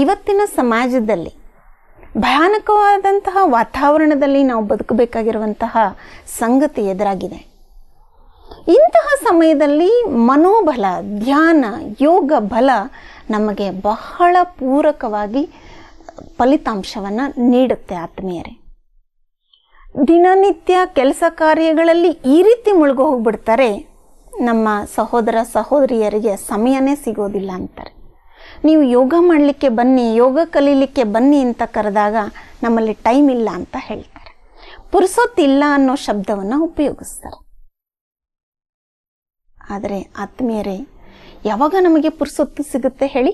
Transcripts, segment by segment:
ಇವತ್ತಿನ ಸಮಾಜದಲ್ಲಿ ಭಯಾನಕವಾದಂತಹ ವಾತಾವರಣದಲ್ಲಿ ನಾವು ಬದುಕಬೇಕಾಗಿರುವಂತಹ ಸಂಗತಿ ಎದುರಾಗಿದೆ. ಇಂತಹ ಸಮಯದಲ್ಲಿ ಮನೋಬಲ, ಧ್ಯಾನ, ಯೋಗ, ಬಲ ನಮಗೆ ಬಹಳ ಪೂರಕವಾಗಿ ಫಲಿತಾಂಶವನ್ನು ನೀಡುತ್ತೆ ಆತ್ಮೀಯರೇ. ದಿನನಿತ್ಯ ಕೆಲಸ ಕಾರ್ಯಗಳಲ್ಲಿ ಈ ರೀತಿ ಮುಳುಗು ಹೋಗ್ಬಿಡ್ತಾರೆ, ನಮ್ಮ ಸಹೋದರ ಸಹೋದರಿಯರಿಗೆ ಸಮಯನೇ ಸಿಗೋದಿಲ್ಲ ಅಂತಾರೆ. ನೀವು ಯೋಗ ಮಾಡಲಿಕ್ಕೆ ಬನ್ನಿ, ಯೋಗ ಕಲೀಲಿಕ್ಕೆ ಬನ್ನಿ ಅಂತ ಕರೆದಾಗ ನಮ್ಮಲ್ಲಿ ಟೈಮ್ ಇಲ್ಲ ಅಂತ ಹೇಳ್ತಾರೆ. ಪುರುಸೊತ್ತಿಲ್ಲ ಅನ್ನೋ ಶಬ್ದವನ್ನು ಉಪಯೋಗಿಸ್ತಾರೆ. ಆದರೆ ಆತ್ಮೀಯರೇ, ಯಾವಾಗ ನಮಗೆ ಪುರುಸೊತ್ತು ಸಿಗುತ್ತೆ ಹೇಳಿ?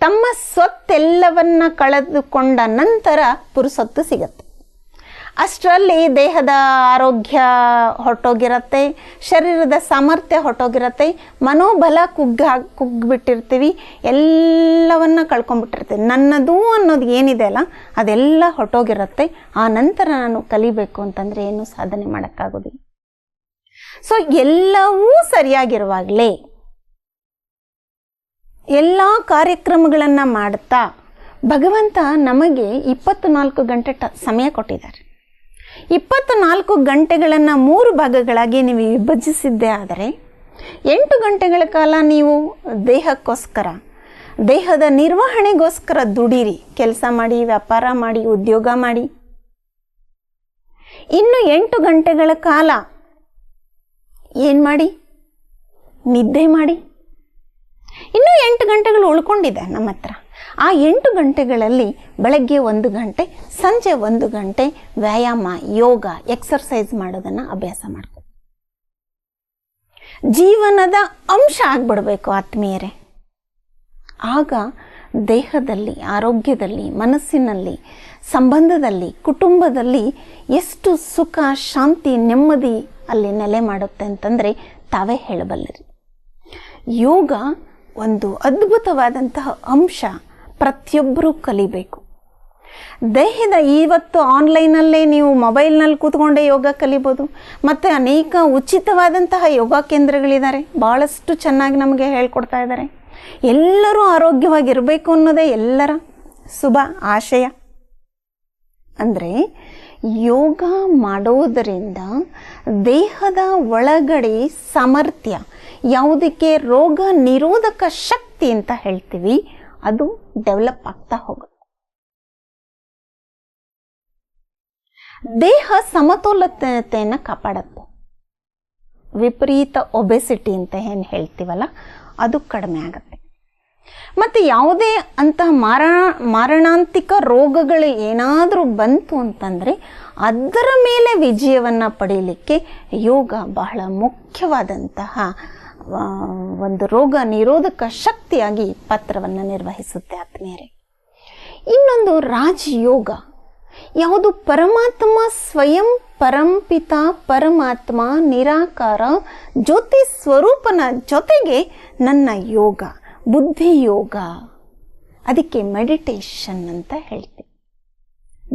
ತಮ್ಮ ಸ್ವತ್ತೆಲ್ಲವನ್ನ ಕಳೆದುಕೊಂಡ ನಂತರ ಪುರುಸೊತ್ತು ಸಿಗತ್ತೆ. ಅಷ್ಟರಲ್ಲಿ ದೇಹದ ಆರೋಗ್ಯ ಹೊರಟೋಗಿರತ್ತೆ, ಶರೀರದ ಸಾಮರ್ಥ್ಯ ಹೊರಟೋಗಿರತ್ತೆ, ಮನೋಬಲ ಕುಗ್ಗ, ಕುಗ್ಗಿಬಿಟ್ಟಿರ್ತೀವಿ, ಎಲ್ಲವನ್ನ ಕಳ್ಕೊಂಡ್ಬಿಟ್ಟಿರ್ತೀವಿ ನನ್ನದು ಅನ್ನೋದು ಏನಿದೆ ಅಲ್ಲ, ಅದೆಲ್ಲ ಹೊರಟೋಗಿರತ್ತೆ. ಆ ನಂತರ ನಾನು ಕಲಿಬೇಕು ಅಂತಂದರೆ ಏನು ಸಾಧನೆ ಮಾಡೋಕ್ಕಾಗೋದಿಲ್ಲ. ಸೊ ಎಲ್ಲವೂ ಸರಿಯಾಗಿರುವಾಗಲೇ, ಎಲ್ಲ ಕಾರ್ಯಕ್ರಮಗಳನ್ನು ಮಾಡ್ತಾ ಭಗವಂತ ನಮಗೆ ಇಪ್ಪತ್ತು ನಾಲ್ಕು ಗಂಟೆ ಟ, ಸಮಯ ಕೊಟ್ಟಿದ್ದಾರೆ. ಇಪ್ಪತ್ತು ನಾಲ್ಕು ಗಂಟೆಗಳನ್ನು ಮೂರು ಭಾಗಗಳಾಗಿ ನೀವು ವಿಭಜಿಸಿದ್ದೇ ಆದರೆ ಎಂಟು ಗಂಟೆಗಳ ಕಾಲ ನೀವು ದೇಹಕ್ಕೋಸ್ಕರ, ದೇಹದ ನಿರ್ವಹಣೆಗೋಸ್ಕರ ದುಡೀರಿ, ಕೆಲಸ ಮಾಡಿ, ವ್ಯಾಪಾರ ಮಾಡಿ, ಉದ್ಯೋಗ ಮಾಡಿ. ಇನ್ನು ಎಂಟು ಗಂಟೆಗಳ ಕಾಲ ಏನು ಮಾಡಿ? ನಿದ್ದೆ ಮಾಡಿ. ಇನ್ನೂ ಎಂಟು ಗಂಟೆಗಳು ಉಳ್ಕೊಂಡಿದೆ ನಮ್ಮ ಹತ್ರ ಆ ಎಂಟು ಗಂಟೆಗಳಲ್ಲಿ ಬೆಳಗ್ಗೆ ಒಂದು ಗಂಟೆ, ಸಂಜೆ ಒಂದು ಗಂಟೆ ವ್ಯಾಯಾಮ, ಯೋಗ ಎಕ್ಸರ್ಸೈಸ್ ಮಾಡೋದನ್ನು ಅಭ್ಯಾಸ ಮಾಡ್ಕೊ. ಜೀವನದ ಅಂಶ ಆಗ್ಬಿಡ್ಬೇಕು ಆತ್ಮೀಯರೇ. ಆಗ ದೇಹದಲ್ಲಿ, ಆರೋಗ್ಯದಲ್ಲಿ, ಮನಸ್ಸಿನಲ್ಲಿ, ಸಂಬಂಧದಲ್ಲಿ, ಕುಟುಂಬದಲ್ಲಿ ಎಷ್ಟು ಸುಖ, ಶಾಂತಿ, ನೆಮ್ಮದಿ ಅಲ್ಲಿ ನೆಲೆ ಮಾಡುತ್ತೆ ಅಂತಂದರೆ ತಾವೇ ಹೇಳಬಲ್ಲರಿ. ಯೋಗ ಒಂದು ಅದ್ಭುತವಾದಂತಹ ಅಂಶ. ಪ್ರತಿಯೊಬ್ಬರೂ ಕಲಿಬೇಕು. ದೇಹದ ಇವತ್ತು ಆನ್ಲೈನಲ್ಲೇ ನೀವು ಮೊಬೈಲ್ನಲ್ಲಿ ಕೂತ್ಕೊಂಡೇ ಯೋಗ ಕಲಿಬೋದು. ಮತ್ತು ಅನೇಕ ಉಚಿತವಾದಂತಹ ಯೋಗ ಕೇಂದ್ರಗಳಿದ್ದಾರೆ. ಭಾಳಷ್ಟು ಚೆನ್ನಾಗಿ ನಮಗೆ ಹೇಳ್ಕೊಡ್ತಾ ಇದ್ದಾರೆ. ಎಲ್ಲರೂ ಆರೋಗ್ಯವಾಗಿರಬೇಕು ಅನ್ನೋದೇ ಎಲ್ಲರ ಶುಭ ಆಶಯ. ಅಂದರೆ ಯೋಗ ಮಾಡೋದರಿಂದ ದೇಹದ ಒಳಗಡೆ ಸಾಮರ್ಥ್ಯ, ಯಾವುದಕ್ಕೆ ರೋಗ ನಿರೋಧಕ ಶಕ್ತಿ ಅಂತ ಹೇಳ್ತೀವಿ, ಅದು ಡೆವಲಪ್ ಆಗ್ತಾ ಹೋಗುತ್ತೆ. ದೇಹ ಸಮತೋಲತೆಯನ್ನು ಕಾಪಾಡುತ್ತೆ. ವಿಪರೀತ ಒಬೆಸಿಟಿ ಅಂತ ಏನು ಹೇಳ್ತೀವಲ್ಲ, ಅದು ಕಡಿಮೆ ಆಗುತ್ತೆ. ಮತ್ತು ಯಾವುದೇ ಅಂತಹ ಮಾರ ಮಾರಣಾಂತಿಕ ರೋಗಗಳು ಏನಾದರೂ ಬಂತು ಅಂತಂದರೆ, ಅದರ ಮೇಲೆ ವಿಜಯವನ್ನು ಪಡೆಯಲಿಕ್ಕೆ ಯೋಗ ಬಹಳ ಮುಖ್ಯವಾದಂತಹ ಒಂದು ರೋಗ ನಿರೋಧಕ ಶಕ್ತಿಯಾಗಿ ಪಾತ್ರವನ್ನು ನಿರ್ವಹಿಸುತ್ತೆ ಆತ್ಮೀಯರೇ. ಇನ್ನೊಂದು ರಾಜಯೋಗ. ಯಾವುದು ಪರಮಾತ್ಮ ಸ್ವಯಂ ಪರಂಪಿತ ಪರಮಾತ್ಮ ನಿರಾಕಾರ ಜ್ಯೋತಿ ಸ್ವರೂಪನ ಜೊತೆಗೆ ನನ್ನ ಯೋಗ, ಬುದ್ಧಿ ಯೋಗ. ಅದಕ್ಕೆ ಮೆಡಿಟೇಷನ್ ಅಂತ ಹೇಳ್ತೀನಿ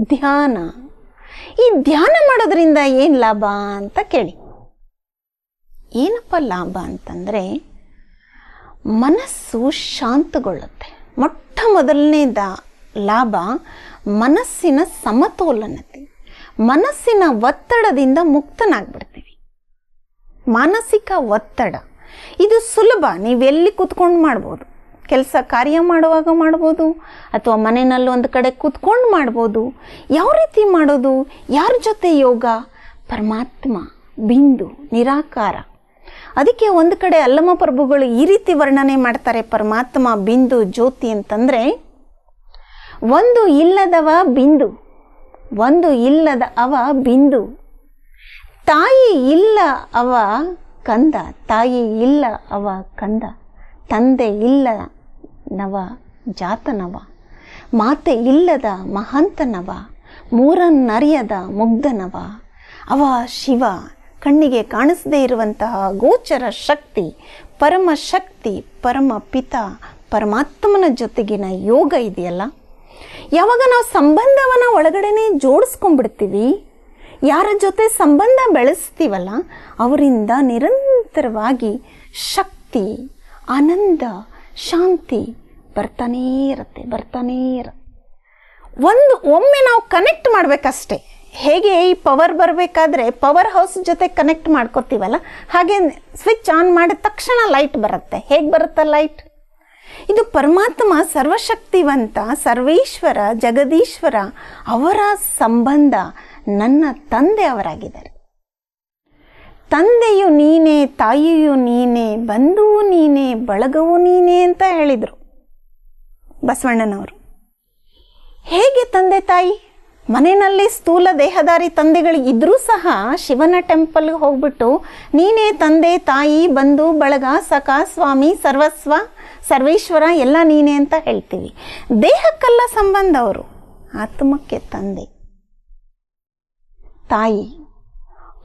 ಧ್ಯಾನ. ಈ ಧ್ಯಾನ ಮಾಡೋದ್ರಿಂದ ಏನು ಲಾಭ ಅಂತ ಕೇಳಿ. ಏನಪ್ಪ ಲಾಭ ಅಂತಂದರೆ ಮನಸ್ಸು ಶಾಂತಗೊಳ್ಳುತ್ತೆ. ಮೊಟ್ಟ ಮೊದಲನೇದ ಲಾಭ ಮನಸ್ಸಿನ ಸಮತೋಲನತೆ. ಮನಸ್ಸಿನ ಒತ್ತಡದಿಂದ ಮುಕ್ತನಾಗ್ಬಿಡ್ತೀವಿ. ಮಾನಸಿಕ ಒತ್ತಡ. ಇದು ಸುಲಭ ನೀವೆಲ್ಲಿ ಕೂತ್ಕೊಂಡು ಮಾಡ್ಬೋದು. ಕೆಲಸ ಕಾರ್ಯ ಮಾಡುವಾಗ ಮಾಡ್ಬೋದು, ಅಥವಾ ಮನೆಯಲ್ಲಿ ಒಂದು ಕಡೆ ಕೂತ್ಕೊಂಡು ಮಾಡ್ಬೋದು. ಯಾವ ರೀತಿ ಮಾಡೋದು? ಯಾರ ಜೊತೆ ಯೋಗ? ಪರಮಾತ್ಮ, ಬಿಂದು, ನಿರಾಕಾರ. ಅದಕ್ಕೆ ಒಂದು ಕಡೆ ಅಲ್ಲಮ ಪ್ರಭುಗಳು ಈ ರೀತಿ ವರ್ಣನೆ ಮಾಡ್ತಾರೆ, ಪರಮಾತ್ಮ ಬಿಂದು ಜ್ಯೋತಿ ಅಂತಂದರೆ, ಒಂದು ಇಲ್ಲದವ ಬಿಂದು, ಒಂದು ಇಲ್ಲದ ಅವ ಬಿಂದು, ತಾಯಿ ಇಲ್ಲ ಅವ ಕಂದ, ತಾಯಿ ಇಲ್ಲ ಅವ ಕಂದ, ತಂದೆ ಇಲ್ಲ ನವ ಜಾತನವ, ಮಾತೆ ಇಲ್ಲದ ಮಹಾಂತನವ, ಮೂರನ್ನರಿಯದ ಮುಗ್ಧನವ, ಅವ ಶಿವ ಕಣ್ಣಿಗೆ ಕಾಣಿಸದೇ ಇರುವಂತಹ ಗೋಚರ ಶಕ್ತಿ, ಪರಮ ಶಕ್ತಿ, ಪರಮ ಪಿತ, ಪರಮಾತ್ಮನ ಜೊತೆಗಿನ ಯೋಗ ಇದೆಯಲ್ಲ? ಯಾವಾಗ ನಾವು ಸಂಬಂಧವನ್ನು ಒಳಗಡೆನೆ ಜೋಡಿಸ್ಕೊಂಡ್ಬಿಡ್ತೀವಿ, ಯಾರ ಜೊತೆ ಸಂಬಂಧ ಬೆಳೆಸ್ತೀವಲ್ಲ, ಅವರಿಂದ ನಿರಂತರವಾಗಿ ಶಕ್ತಿ, ಆನಂದ, ಶಾಂತಿ ಬರ್ತಾನೇ ಇರುತ್ತೆ ಬರ್ತಾನೇ ಇರುತ್ತೆ. ಒಂದು ಒಮ್ಮೆ ನಾವು ಕನೆಕ್ಟ್ ಮಾಡಬೇಕಷ್ಟೇ. ಹೇಗೆ ಈ ಪವರ್ ಬರಬೇಕಾದ್ರೆ ಪವರ್ ಹೌಸ್ ಜೊತೆ ಕನೆಕ್ಟ್ ಮಾಡ್ಕೋತೀವಲ್ಲ? ಹಾಗೆ ಸ್ವಿಚ್ ಆನ್ ಮಾಡಿದ ತಕ್ಷಣ ಲೈಟ್ ಬರುತ್ತೆ. ಹೇಗೆ ಬರುತ್ತೆ ಲೈಟ್ ಇದು ಪರಮಾತ್ಮ ಸರ್ವಶಕ್ತಿವಂತ, ಸರ್ವೇಶ್ವರ, ಜಗದೀಶ್ವರ ಅವರ ಸಂಬಂಧ, ನನ್ನ ತಂದೆ ಅವರಾಗಿದ್ದಾರೆ. ತಂದೆಯು ನೀನೇ, ತಾಯಿಯು ನೀನೇ, ಬಂಧುವು ನೀನೇ, ಬಳಗವು ನೀನೇ ಅಂತ ಹೇಳಿದರು ಬಸವಣ್ಣನವರು. ಹೇಗೆ ತಂದೆ ತಾಯಿ? ಮನೆಯಲ್ಲಿ ಸ್ಥೂಲ ದೇಹದಾರಿ ತಂದೆಗಳು ಇದ್ರೂ ಸಹ ಶಿವನ ಟೆಂಪಲ್ಗೆ ಹೋಗ್ಬಿಟ್ಟು, ನೀನೇ ತಂದೆ, ತಾಯಿ, ಬಂಧು, ಬಳಗ, ಸಖ, ಸ್ವಾಮಿ, ಸರ್ವಸ್ವ, ಸರ್ವೇಶ್ವರ ಎಲ್ಲ ನೀನೇ ಅಂತ ಹೇಳ್ತೀವಿ. ದೇಹಕ್ಕೆಲ್ಲ ಸಂಬಂಧ ಅವರು. ಆತ್ಮಕ್ಕೆ ತಂದೆ. ತಾಯಿ.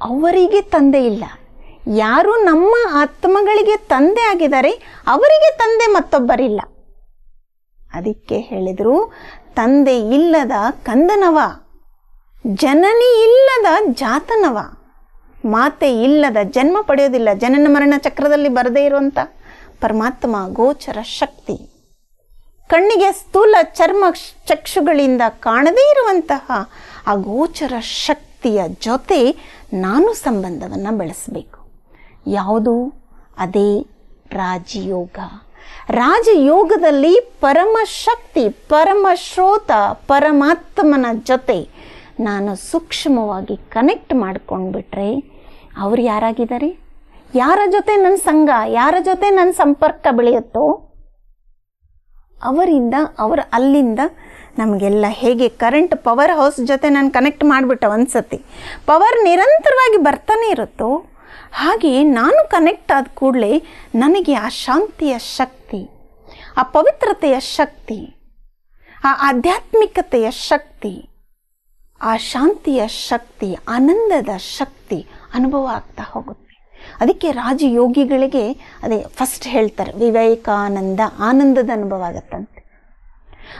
ಅವರಿಗೆ ತಂದೆ ಇಲ್ಲ. ಯಾರು ನಮ್ಮ ಆತ್ಮಗಳಿಗೆ ತಂದೆ ಆಗಿದ್ದಾರೆ, ಅವರಿಗೆ ತಂದೆ ಮತ್ತೊಬ್ಬರಿಲ್ಲ. ಅದಕ್ಕೆ ಹೇಳಿದರು ತಂದೆ ಇಲ್ಲದ ಕಂದನವ, ಜನನಿ ಇಲ್ಲದ ಜಾತನವ, ಮಾತೆ ಇಲ್ಲದ ಜನ್ಮ ಪಡೆಯೋದಿಲ್ಲ, ಜನನ ಮರಣ ಚಕ್ರದಲ್ಲಿ ಬರದೇ ಇರುವಂಥ ಪರಮಾತ್ಮ ಗೋಚರ ಶಕ್ತಿ. ಕಣ್ಣಿಗೆ ಸ್ಥೂಲ ಚರ್ಮ ಚಕ್ಷುಗಳಿಂದ ಕಾಣದೇ ಇರುವಂತಹ ಆ ಗೋಚರ ಶಕ್ತಿಯ ಜೊತೆ ನಾನು ಸಂಬಂಧವನ್ನು ಬೆಳೆಸಬೇಕು. ಯಾವುದು? ಅದೇ ರಾಜಯೋಗ. ರಾಜಯೋಗದಲ್ಲಿ ಪರಮ ಶಕ್ತಿ ಪರಮ ಶ್ರೋತ ಪರಮಾತ್ಮನ ಜೊತೆ ನಾನು ಸೂಕ್ಷ್ಮವಾಗಿ ಕನೆಕ್ಟ್ ಮಾಡಿಕೊಂಡ್ಬಿಟ್ರೆ ಅವ್ರು ಯಾರಾಗಿದ್ದಾರೆ? ಯಾರ ಜೊತೆ ನನ್ನ ಸಂಘ, ಯಾರ ಜೊತೆ ನನ್ನ ಸಂಪರ್ಕ ಬೆಳೆಯುತ್ತೋ ಅವರಿಂದ, ಅವರ ಅಲ್ಲಿಂದ ನಮಗೆಲ್ಲ ಹೇಗೆ ಕರೆಂಟ್ ಪವರ್ ಹೌಸ್ ಜೊತೆ ನಾನು ಕನೆಕ್ಟ್ ಮಾಡಿಬಿಟ್ಟೆ ಒಂದು ಸತಿ ಪವರ್ ನಿರಂತರವಾಗಿ ಬರ್ತಾನೆ ಇರುತ್ತೋ ಹಾಗೆ ನಾನು ಕನೆಕ್ಟ್ ಆದ ಕೂಡಲೇ ನನಗೆ ಆ ಶಾಂತಿಯ ಶಕ್ತಿ, ಆ ಪವಿತ್ರತೆಯ ಶಕ್ತಿ, ಆ ಆಧ್ಯಾತ್ಮಿಕತೆಯ ಶಕ್ತಿ, ಆ ಶಾಂತಿಯ ಶಕ್ತಿ, ಆನಂದದ ಶಕ್ತಿ ಅನುಭವ ಆಗ್ತಾ ಹೋಗುತ್ತೆ. ಅದಕ್ಕೆ ರಾಜಯೋಗಿಗಳಿಗೆ ಅದೇ ಫಸ್ಟ್ ಹೇಳ್ತಾರೆ, ವಿವೇಕಾನಂದ ಆನಂದದ ಅನುಭವ ಆಗತ್ತಂತೆ.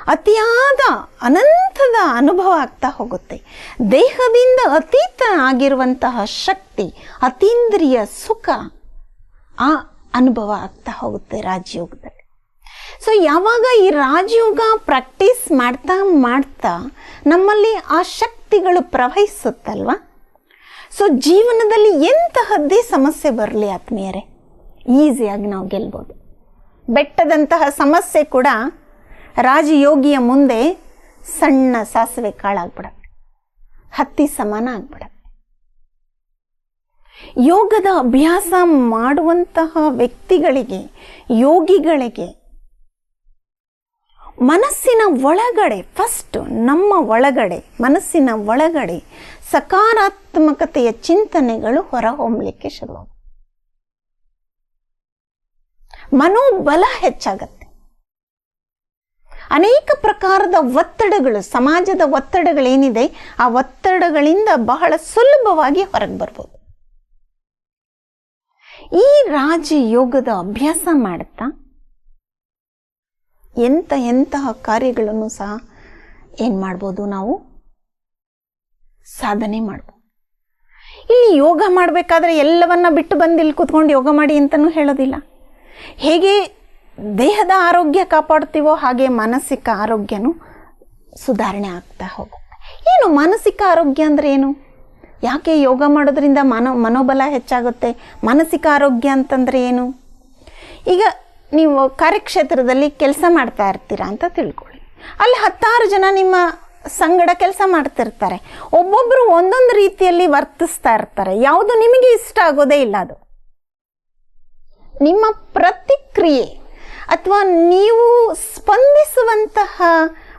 ಅತಿಯಾದ, ಅನಂತದ ಅನುಭವ ಆಗ್ತಾ ಹೋಗುತ್ತೆ. ದೇಹದಿಂದ ಅತೀತ ಆಗಿರುವಂತಹ ಶಕ್ತಿ, ಅತೀಂದ್ರಿಯ ಸುಖ ಆ ಅನುಭವ ಆಗ್ತಾ ಹೋಗುತ್ತೆ ರಾಜಯೋಗದಲ್ಲಿ. ಸೊ ಯಾವಾಗ ಈ ರಾಜಯೋಗ ಪ್ರಾಕ್ಟೀಸ್ ಮಾಡ್ತಾ ಮಾಡ್ತಾ ನಮ್ಮಲ್ಲಿ ಆ ಶಕ್ತಿಗಳು ಪ್ರವಹಿಸುತ್ತಲ್ವ? ಸೊ ಜೀವನದಲ್ಲಿ ಎಂತಹದ್ದೇ ಸಮಸ್ಯೆ ಬರಲಿ ಆತ್ಮೀಯರೇ. ಈಸಿಯಾಗಿ ನಾವು ಗೆಲ್ಬೋದು. ಬೆಟ್ಟದಂತಹ ಸಮಸ್ಯೆ ಕೂಡ ರಾಜಯೋಗಿಯ ಮುಂದೆ ಸಣ್ಣ ಸಾಸಿವೆ ಕಾಳಾಗ್ಬಿಡತ್ತೆ. ಹತ್ತಿ ಸಮಾನ ಆಗ್ಬಿಡತ್ತೆ. ಯೋಗದ ಅಭ್ಯಾಸ ಮಾಡುವಂತಹ ವ್ಯಕ್ತಿಗಳಿಗೆ, ಯೋಗಿಗಳಿಗೆ ಮನಸ್ಸಿನ ಒಳಗಡೆ ಫಸ್ಟ್ ನಮ್ಮ ಒಳಗಡೆ, ಮನಸ್ಸಿನ ಒಳಗಡೆ ಸಕಾರಾತ್ಮಕತೆಯ ಚಿಂತನೆಗಳು ಹೊರಹೊಮ್ಮಲಿಕ್ಕೆ ಶುರು ಮನೋಬಲ ಹೆಚ್ಚಾಗತ್ತೆ. ಅನೇಕ ಪ್ರಕಾರದ ಒತ್ತಡಗಳು, ಸಮಾಜದ ಒತ್ತಡಗಳೇನಿದೆ, ಆ ಒತ್ತಡಗಳಿಂದ ಬಹಳ ಸುಲಭವಾಗಿ ಹೊರಗೆ ಬರ್ಬೋದು. ಈ ರಾಜಯೋಗದ ಅಭ್ಯಾಸ ಮಾಡುತ್ತಾ? ಎಂಥ ಎಂತಹ ಕಾರ್ಯಗಳನ್ನು ಸಹ ಏನು ಮಾಡ್ಬೋದು ನಾವು? ಸಾಧನೆ ಮಾಡ್ಬೋದು. ಇಲ್ಲಿ ಯೋಗ ಮಾಡಬೇಕಾದ್ರೆ ಎಲ್ಲವನ್ನ ಬಿಟ್ಟು ಬಂದು ಇಲ್ಲಿ ಕೂತ್ಕೊಂಡು ಯೋಗ ಮಾಡಿ ಅಂತಲೂ ಹೇಳೋದಿಲ್ಲ. ಹೇಗೆ ದೇಹದ ಆರೋಗ್ಯ ಕಾಪಾಡ್ತೀವೋ ಹಾಗೆ ಮಾನಸಿಕ ಆರೋಗ್ಯನೂ ಸುಧಾರಣೆ ಆಗ್ತಾ ಹೋಗುತ್ತೆ. ಏನು ಮಾನಸಿಕ ಆರೋಗ್ಯ ಅಂದರೆ ಏನು? ಯಾಕೆ ಯೋಗ ಮಾಡೋದ್ರಿಂದ ಮನೋ, ಮನೋಬಲ ಹೆಚ್ಚಾಗುತ್ತೆ? ಮಾನಸಿಕ ಆರೋಗ್ಯ ಅಂತಂದರೆ ಏನು? ಈಗ ನೀವು ಕಾರ್ಯಕ್ಷೇತ್ರದಲ್ಲಿ ಕೆಲಸ ಮಾಡ್ತಾ ಇರ್ತೀರಾ ಅಂತ ತಿಳ್ಕೊಳ್ಳಿ. ಅಲ್ಲಿ ಹತ್ತಾರು ಜನ ನಿಮ್ಮ ಸಂಗಡ ಕೆಲಸ ಮಾಡ್ತಿರ್ತಾರೆ ಒಬ್ಬೊಬ್ಬರು ಒಂದೊಂದು ರೀತಿಯಲ್ಲಿ ವರ್ತಿಸ್ತಾ ಇರ್ತಾರೆ. ಯಾವುದು ನಿಮಗೆ ಇಷ್ಟ ಆಗೋದೇ ಇಲ್ಲ ಅದು. ನಿಮ್ಮ ಪ್ರತಿಕ್ರಿಯೆ ಅಥವಾ ನೀವು ಸ್ಪಂದಿಸುವಂತಹ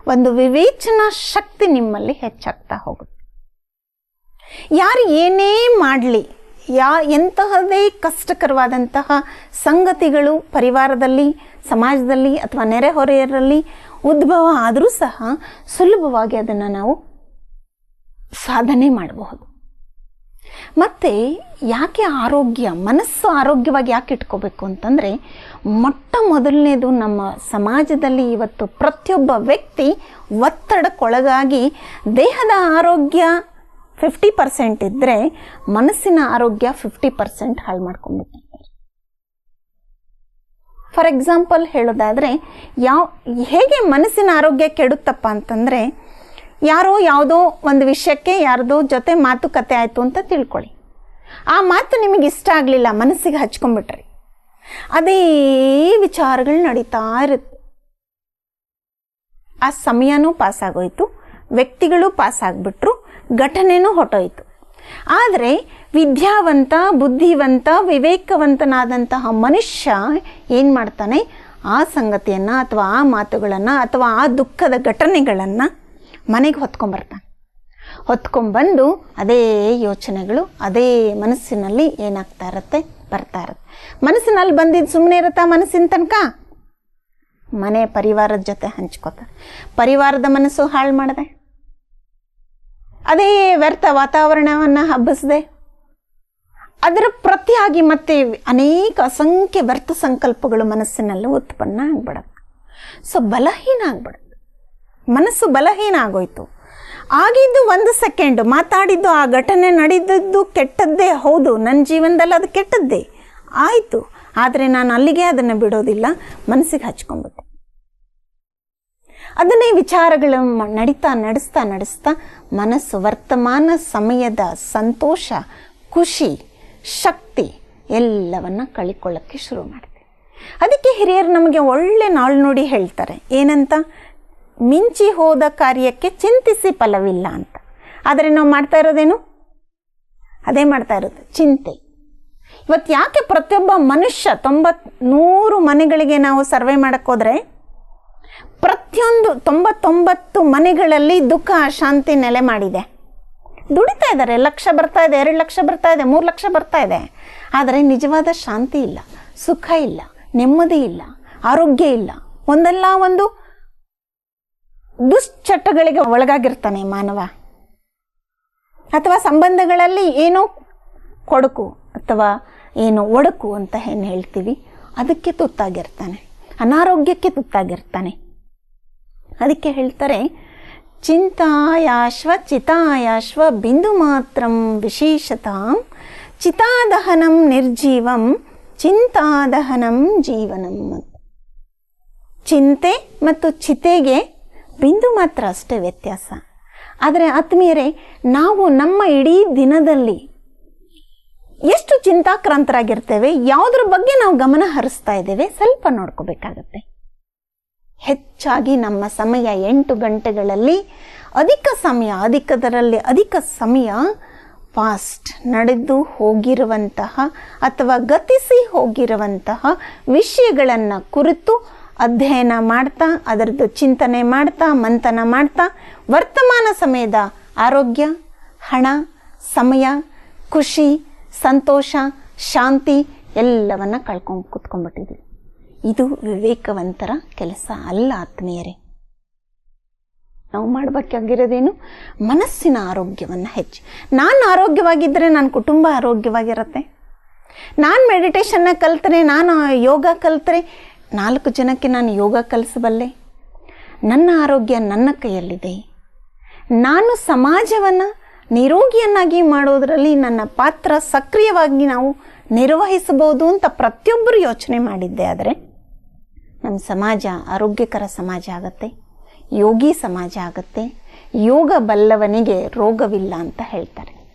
ಒಂದು ವಿವೇಚನಾ ಶಕ್ತಿ ನಿಮ್ಮಲ್ಲಿ ಹೆಚ್ಚಾಗ್ತಾ ಹೋಗುತ್ತೆ. ಯಾರು ಏನೇ ಮಾಡಲಿ, ಯಾ ಎಂತಹದೇ ಕಷ್ಟಕರವಾದಂತಹ ಸಂಗತಿಗಳು ಪರಿವಾರದಲ್ಲಿ, ಸಮಾಜದಲ್ಲಿ ಅಥವಾ ನೆರೆಹೊರೆಯರಲ್ಲಿ ಉದ್ಭವ ಆದರೂ ಸಹ ಸುಲಭವಾಗಿ ಅದನ್ನು ನಾವು ಸಾಧನೆ ಮಾಡಬಹುದು. ಮತ್ತು ಯಾಕೆ ಆರೋಗ್ಯ, ಮನಸ್ಸು ಆರೋಗ್ಯವಾಗಿ ಯಾಕೆ ಇಟ್ಕೋಬೇಕು ಅಂತಂದರೆ, ಮೊಟ್ಟ ಮೊದಲನೇದು ನಮ್ಮ ಸಮಾಜದಲ್ಲಿ ಇವತ್ತು ಪ್ರತಿಯೊಬ್ಬ ವ್ಯಕ್ತಿ ಒತ್ತಡಕ್ಕೊಳಗಾಗಿ ದೇಹದ ಆರೋಗ್ಯ ಫಿಫ್ಟಿ ಪರ್ಸೆಂಟ್ ಇದ್ದರೆ ಮನಸ್ಸಿನ ಆರೋಗ್ಯ ಫಿಫ್ಟಿ ಪರ್ಸೆಂಟ್ ಹಾಳು ಮಾಡ್ಕೊಂಡ್ಬಿಟ್ಟಿರ್ತಾರೆ ಫಾರ್ ಎಕ್ಸಾಂಪಲ್ ಹೇಳೋದಾದರೆ, ಯಾವ, ಹೇಗೆ ಮನಸ್ಸಿನ ಆರೋಗ್ಯ ಕೆಡುತ್ತಪ್ಪ ಅಂತಂದರೆ ಯಾರೋ ಯಾವುದೋ ಒಂದು ವಿಷಯಕ್ಕೆ ಯಾರದೋ ಜೊತೆ ಮಾತುಕತೆ ಆಯಿತು ಅಂತ ತಿಳ್ಕೊಳ್ಳಿ. ಆ ಮಾತು ನಿಮಗೆ ಇಷ್ಟ ಆಗಲಿಲ್ಲ, ಮನಸ್ಸಿಗೆ ಹಚ್ಕೊಂಡ್ಬಿಟ್ರಿ. ಅದೇ ವಿಚಾರಗಳು ನಡೀತಾ ಇರುತ್ತೆ. ಆ ಸಮಯನೂ ಪಾಸ್ ಆಗೋಯ್ತು, ವ್ಯಕ್ತಿಗಳು ಪಾಸಾಗ್ಬಿಟ್ರು ಘಟನೆನೂ ಹೊಟ್ಟೋಯ್ತು ಆದರೆ ವಿದ್ಯಾವಂತ, ಬುದ್ಧಿವಂತ, ವಿವೇಕವಂತನಾದಂತಹ ಮನುಷ್ಯ ಏನು ಮಾಡ್ತಾನೆ? ಆ ಸಂಗತಿಯನ್ನು ಅಥವಾ ಆ ಮಾತುಗಳನ್ನು ಅಥವಾ ಆ ದುಃಖದ ಘಟನೆಗಳನ್ನು ಮನೆಗೆ ಹೊತ್ಕೊಂಬರ್ತಾನೆ. ಹೊತ್ಕೊಂಡ್ಬಂದು ಅದೇ ಯೋಚನೆಗಳು, ಅದೇ ಮನಸ್ಸಿನಲ್ಲಿ ಏನಾಗ್ತಾ ಇರುತ್ತೆ, ಬರ್ತಾ ಇರುತ್ತೆ. ಮನಸ್ಸಿನಲ್ಲಿ ಬಂದಿದ್ದು ಸುಮ್ಮನೆ ಇರುತ್ತಾ ಮನಸ್ಸಿನ ತನಕ? ಮನೆ ಪರಿವಾರದ ಜೊತೆ ಹಂಚ್ಕೋತಾರೆ ಪರಿವಾರದ ಮನಸ್ಸು ಹಾಳು ಮಾಡಿದೆ. ಅದೇ ವ್ಯರ್ಥ ವಾತಾವರಣವನ್ನು ಹಬ್ಬಿಸಿದೆ. ಅದರ ಪ್ರತಿಯಾಗಿ ಮತ್ತೆ ಅನೇಕ ಅಸಂಖ್ಯ ವ್ಯರ್ಥ ಸಂಕಲ್ಪಗಳು ಮನಸ್ಸಿನಲ್ಲಿ ಉತ್ಪನ್ನ ಆಗ್ಬಿಡತ್ತೆ. ಸೊ ಬಲಹೀನ ಆಗ್ಬಿಡುತ್ತೆ. ಮನಸ್ಸು ಬಲಹೀನ ಆಗೋಯ್ತು ಆಗಿದ್ದು ಒಂದು ಸೆಕೆಂಡ್ ಮಾತಾಡಿದ್ದು ಆ ಘಟನೆ ನಡೆದದ್ದು ಕೆಟ್ಟದ್ದೇ, ಹೌದು ನನ್ನ ಜೀವನದಲ್ಲಿ ಅದು ಕೆಟ್ಟದ್ದೇ. ಆಯಿತು, ಆದರೆ ನಾನು ಅಲ್ಲಿಗೆ ಅದನ್ನು ಬಿಡೋದಿಲ್ಲ, ಮನಸ್ಸಿಗೆ ಹಚ್ಕೊಂಡ್ಬಿಟ್ಟೆ ಅದನ್ನೇ ವಿಚಾರಗಳು ನಡೀತಾ, ನಡೆಸ್ತಾ ನಡೆಸ್ತಾ, ಮನಸ್ಸು ವರ್ತಮಾನ, ಸಮಯದ ಸಂತೋಷ, ಖುಷಿ, ಶಕ್ತಿ ಎಲ್ಲವನ್ನ ಕಳಿಕೊಳ್ಳೋಕ್ಕೆ ಶುರು ಮಾಡಿದೆ. ಅದಕ್ಕೆ ಹಿರಿಯರು ನಮಗೆ ಒಳ್ಳೆ ನಾಳು ನೋಡಿ ಹೇಳ್ತಾರೆ. ಏನಂತ? ಮಿಂಚಿ ಹೋದ ಕಾರ್ಯಕ್ಕೆ ಚಿಂತಿಸಿ ಫಲವಿಲ್ಲ ಅಂತ. ಆದರೆ ನಾವು ಮಾಡ್ತಾ ಇರೋದೇನು? ಅದೇ ಮಾಡ್ತಾ ಇರೋದು, ಚಿಂತೆ. ಇವತ್ತು ಯಾಕೆ ಪ್ರತಿಯೊಬ್ಬ ಮನುಷ್ಯ ತೊಂಬತ್ ನೂರು ಮನೆಗಳಿಗೆ ನಾವು ಸರ್ವೆ ಮಾಡೋಕ್ಕೋದ್ರೆ ಪ್ರತಿಯೊಂದು ತೊಂಬತ್ತೊಂಬತ್ತು ಮನೆಗಳಲ್ಲಿ ದುಃಖ ಅಶಾಂತಿ ನೆಲೆ ಮಾಡಿದೆ. ದುಡಿತಾ ಇದ್ದಾರೆ, ಲಕ್ಷ ಬರ್ತಾ ಇದೆ, ಎರಡು ಲಕ್ಷ ಬರ್ತಾ ಇದೆ, ಮೂರು ಲಕ್ಷ ಬರ್ತಾ ಇದೆ. ಆದರೆ ನಿಜವಾದ ಶಾಂತಿ ಇಲ್ಲ, ಸುಖ ಇಲ್ಲ, ನೆಮ್ಮದಿ ಇಲ್ಲ, ಆರೋಗ್ಯ ಇಲ್ಲ. ಒಂದಲ್ಲ ಒಂದು ದುಶ್ಚಟಗಳಿಗೆ ಒಳಗಾಗಿರ್ತಾನೆ ಮಾನವ. ಅಥವಾ ಸಂಬಂಧಗಳಲ್ಲಿ ಏನೋ ಕೊಡಕು ಅಥವಾ ಏನು ಒಡಕು ಅಂತ ಏನು ಹೇಳ್ತೀವಿ, ಅದಕ್ಕೆ ತುತ್ತಾಗಿರ್ತಾನೆ. ಅನಾರೋಗ್ಯಕ್ಕೆ ತುತ್ತಾಗಿರ್ತಾನೆ. ಅದಕ್ಕೆ ಹೇಳ್ತಾರೆ, ಚಿಂತಾಯಾಶ್ವ ಚಿತಾಯಾಶ್ವ ಬಿಂದು ಮಾತ್ರಂ ವಿಶೇಷತಾಂ ಚಿತಾದಹನಂ ನಿರ್ಜೀವಂ ಚಿಂತಾದಹನಂ ಜೀವನಂ ಚಿಂತೆ ಮತ್ತು ಚಿತೆಗೆ ಬಿಂದು ಮಾತ್ರ ಅಷ್ಟೇ ವ್ಯತ್ಯಾಸ. ಆದರೆ ಆತ್ಮೀಯರೇ, ನಾವು ನಮ್ಮ ಇಡೀ ದಿನದಲ್ಲಿ ಎಷ್ಟು ಚಿಂತಾಕ್ರಾಂತರಾಗಿರ್ತೇವೆ, ಯಾವುದ್ರ ಬಗ್ಗೆ ನಾವು ಗಮನ ಹರಿಸ್ತಾ ಇದ್ದೇವೆ, ಸ್ವಲ್ಪ ನೋಡ್ಕೋಬೇಕಾಗತ್ತೆ. ಹೆಚ್ಚಾಗಿ ನಮ್ಮ ಸಮಯ ಎಂಟು ಗಂಟೆಗಳಲ್ಲಿ ಅಧಿಕ ಸಮಯ, ಅಧಿಕದರಲ್ಲಿ ಅಧಿಕ ಸಮಯ ಫಾಸ್ಟ್ ನಡೆದು ಹೋಗಿರುವಂತಹ ಅಥವಾ ಗತಿಸಿ ಹೋಗಿರುವಂತಹ ವಿಷಯಗಳನ್ನು ಕುರಿತು ಅಧ್ಯಯನ ಮಾಡ್ತಾ, ಅದರದ್ದು ಚಿಂತನೆ ಮಾಡ್ತಾ, ಮಂಥನ ಮಾಡ್ತಾ, ವರ್ತಮಾನ ಸಮಯದ ಆರೋಗ್ಯ, ಹಣ, ಸಮಯ, ಖುಷಿ, ಸಂತೋಷ, ಶಾಂತಿ ಎಲ್ಲವನ್ನ ಕಳ್ಕೊಂಡು ಕೂತ್ಕೊಂಡ್ಬಿಟ್ಟಿದ್ವಿ. ಇದು ವಿವೇಕವಂತರ ಕೆಲಸ ಅಲ್ಲ ಆತ್ಮೀಯರೇ. ನಾವು ಮಾಡಬೇಕಾಗಿರೋದೇನು ಮನಸ್ಸಿನ ಆರೋಗ್ಯವನ್ನು ಹೆಚ್ಚು. ನಾನು ಆರೋಗ್ಯವಾಗಿದ್ದರೆ ನನ್ನ ಕುಟುಂಬ ಆರೋಗ್ಯವಾಗಿರುತ್ತೆ. ನಾನು ಮೆಡಿಟೇಷನ್ನ ಕಲ್ತರೆ, ನಾನು ಯೋಗ ಕಲ್ತರೆ ನಾಲ್ಕು ಜನಕ್ಕೆ ನಾನು ಯೋಗ ಕಲಿಸಬಲ್ಲೆ? ನನ್ನ ಆರೋಗ್ಯ ನನ್ನ ಕೈಯಲ್ಲಿದೆ. ನಾನು ಸಮಾಜವನ್ನು ನಿರೋಗಿಯನ್ನಾಗಿ ಮಾಡೋದರಲ್ಲಿ ನನ್ನ ಪಾತ್ರ ಸಕ್ರಿಯವಾಗಿ ನಾವು ನಿರ್ವಹಿಸಬಹುದು ಅಂತ ಪ್ರತಿಯೊಬ್ಬರು ಯೋಚನೆ ಮಾಡಿದ್ದೆ. ಆದರೆ ನಮ್ಮ ಸಮಾಜ ಆರೋಗ್ಯಕರ ಸಮಾಜ ಆಗತ್ತೆ, ಯೋಗಿ ಸಮಾಜ ಆಗತ್ತೆ. ಯೋಗ ಬಲ್ಲವನಿಗೆ ರೋಗವಿಲ್ಲ ಅಂತ ಹೇಳ್ತಾರೆ.